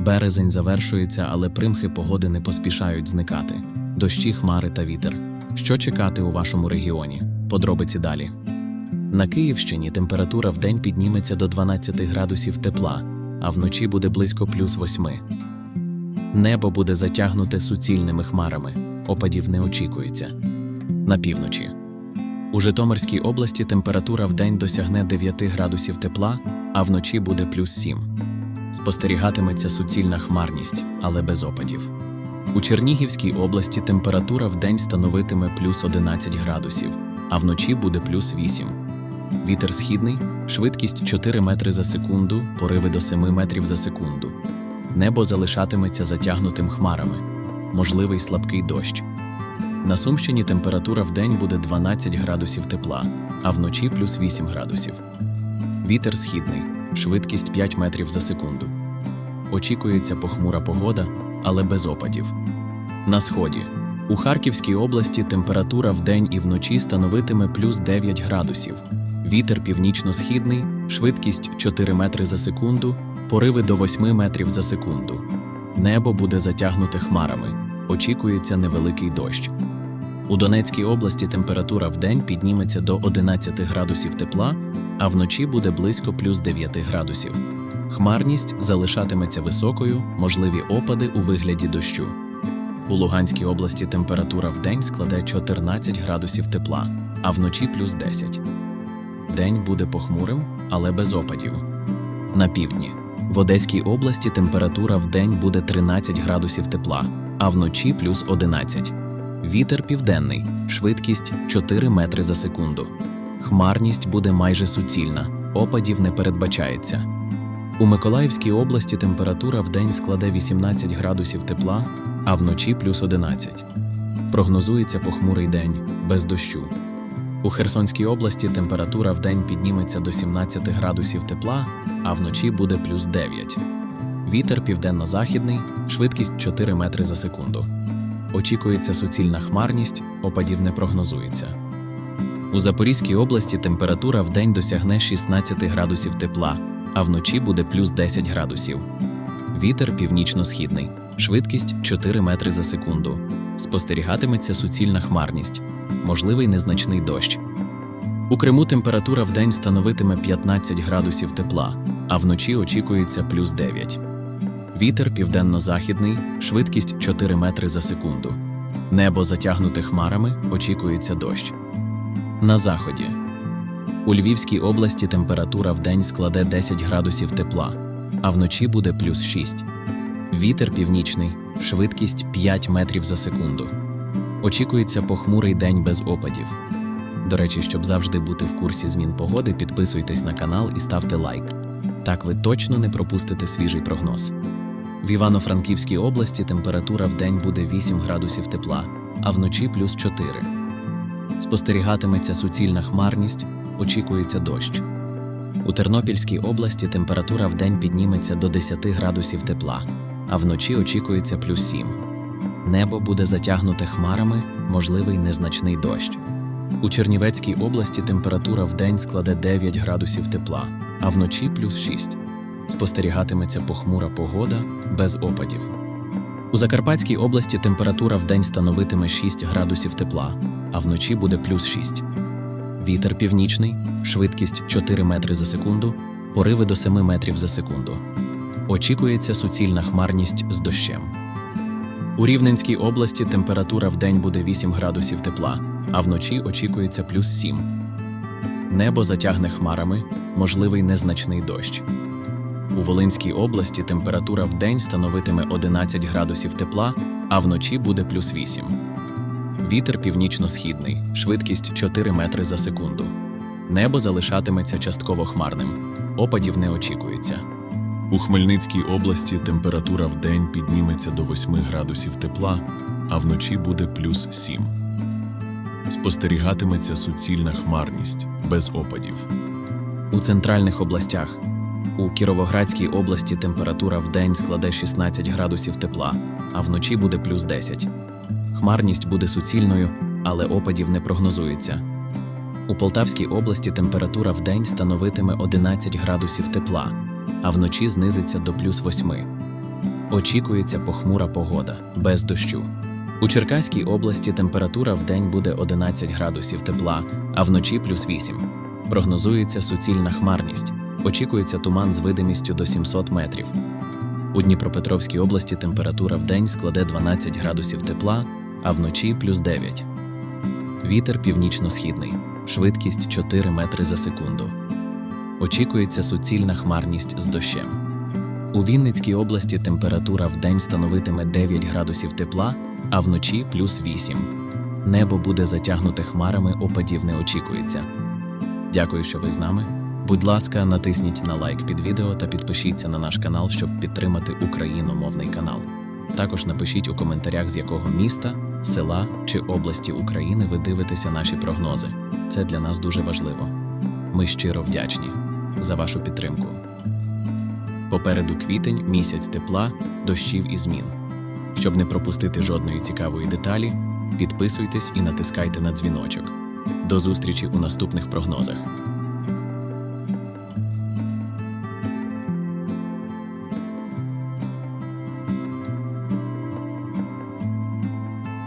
Березень завершується, але примхи погоди не поспішають зникати. Дощі, хмари та вітер. Що чекати у вашому регіоні? Подробиці далі. На Київщині температура вдень підніметься до 12 градусів тепла, а вночі буде близько плюс 8. Небо буде затягнуте суцільними хмарами, опадів не очікується. На півночі. У Житомирській області температура вдень досягне 9 градусів тепла, а вночі буде плюс 7. Спостерігатиметься суцільна хмарність, але без опадів. У Чернігівській області температура вдень становитиме плюс 11 градусів, а вночі буде плюс 8. Вітер східний, швидкість 4 метри за секунду, пориви до 7 метрів за секунду. Небо залишатиметься затягнутим хмарами, можливий слабкий дощ. На Сумщині температура вдень буде 12 градусів тепла, а вночі плюс 8 градусів. Вітер східний, швидкість 5 метрів за секунду. Очікується похмура погода, але без опадів. На сході. У Харківській області температура вдень і вночі становитиме плюс 9 градусів. Вітер північно-східний, швидкість 4 метри за секунду, пориви до 8 метрів за секунду. Небо буде затягнуте хмарами. Очікується невеликий дощ. У Донецькій області температура вдень підніметься до 11 градусів тепла, а вночі буде близько плюс 9 градусів. Хмарність залишатиметься високою, можливі опади у вигляді дощу. У Луганській області температура вдень складе 14 градусів тепла, а вночі плюс 10. День буде похмурим, але без опадів. На півдні. В Одеській області температура вдень буде 13 градусів тепла, а вночі плюс 11. Вітер південний, швидкість 4 метри за секунду. Хмарність буде майже суцільна, опадів не передбачається. У Миколаївській області температура вдень складе 18 градусів тепла, а вночі плюс 11. Прогнозується похмурий день без дощу. У Херсонській області температура вдень підніметься до 17 градусів тепла, а вночі буде плюс 9. Вітер південно-західний, швидкість 4 метри за секунду. Очікується суцільна хмарність, опадів не прогнозується. У Запорізькій області температура вдень досягне 16 градусів тепла, а вночі буде плюс 10 градусів. Вітер північно-східний, швидкість 4 метри за секунду. Спостерігатиметься суцільна хмарність, можливий незначний дощ. У Криму температура вдень становитиме 15 градусів тепла, а вночі очікується плюс 9. Вітер південно-західний, швидкість 4 метри за секунду. Небо затягнуте хмарами, очікується дощ. На заході. У Львівській області температура вдень складе 10 градусів тепла, а вночі буде плюс 6. Вітер північний, швидкість 5 метрів за секунду. Очікується похмурий день без опадів. До речі, щоб завжди бути в курсі змін погоди, підписуйтесь на канал і ставте лайк. Так ви точно не пропустите свіжий прогноз. В Івано-Франківській області температура в день буде 8 градусів тепла, а вночі плюс 4. Спостерігатиметься суцільна хмарність, очікується дощ. У Тернопільській області температура в день підніметься до 10 градусів тепла, а вночі очікується плюс 7. Небо буде затягнуте хмарами, можливий незначний дощ. У Чернівецькій області температура в день складе 9 градусів тепла, а вночі плюс 6. Спостерігатиметься похмура погода без опадів. У Закарпатській області температура в день становитиме 6 градусів тепла, а вночі буде плюс 6. Вітер північний, швидкість 4 метри за секунду, пориви до 7 метрів за секунду. Очікується суцільна хмарність з дощем. У Рівненській області температура в день буде 8 градусів тепла, а вночі очікується плюс 7. Небо затягне хмарами, можливий незначний дощ. У Волинській області температура в день становитиме 11 градусів тепла, а вночі буде плюс 8. Вітер північно-східний, швидкість 4 метри за секунду. Небо залишатиметься частково хмарним, опадів не очікується. У Хмельницькій області температура в день підніметься до 8 градусів тепла, а вночі буде плюс 7. Спостерігатиметься суцільна хмарність без опадів. У центральних областях. У Кіровоградській області температура в день складе 16 градусів тепла, а вночі буде плюс 10. Хмарність буде суцільною, але опадів не прогнозується. У Полтавській області температура в день становитиме 11 градусів тепла, а вночі знизиться до плюс 8. Очікується похмура погода, без дощу. У Черкаській області температура в день буде 11 градусів тепла, а вночі плюс 8. Прогнозується суцільна хмарність. Очікується туман з видимістю до 700 метрів. У Дніпропетровській області температура в день складе 12 градусів тепла, а вночі плюс 9. Вітер північно-східний, швидкість 4 метри за секунду. Очікується суцільна хмарність з дощем. У Вінницькій області температура в день становитиме 9 градусів тепла, а вночі плюс 8. Небо буде затягнуте хмарами, опадів не очікується. Дякую, що ви з нами. Будь ласка, натисніть на лайк під відео та підпишіться на наш канал, щоб підтримати україномовний канал. Також напишіть у коментарях, з якого міста, села чи області України ви дивитеся наші прогнози. Це для нас дуже важливо. Ми щиро вдячні за вашу підтримку. Попереду квітень, місяць тепла, дощів і змін. Щоб не пропустити жодної цікавої деталі, підписуйтесь і натискайте на дзвіночок. До зустрічі у наступних прогнозах.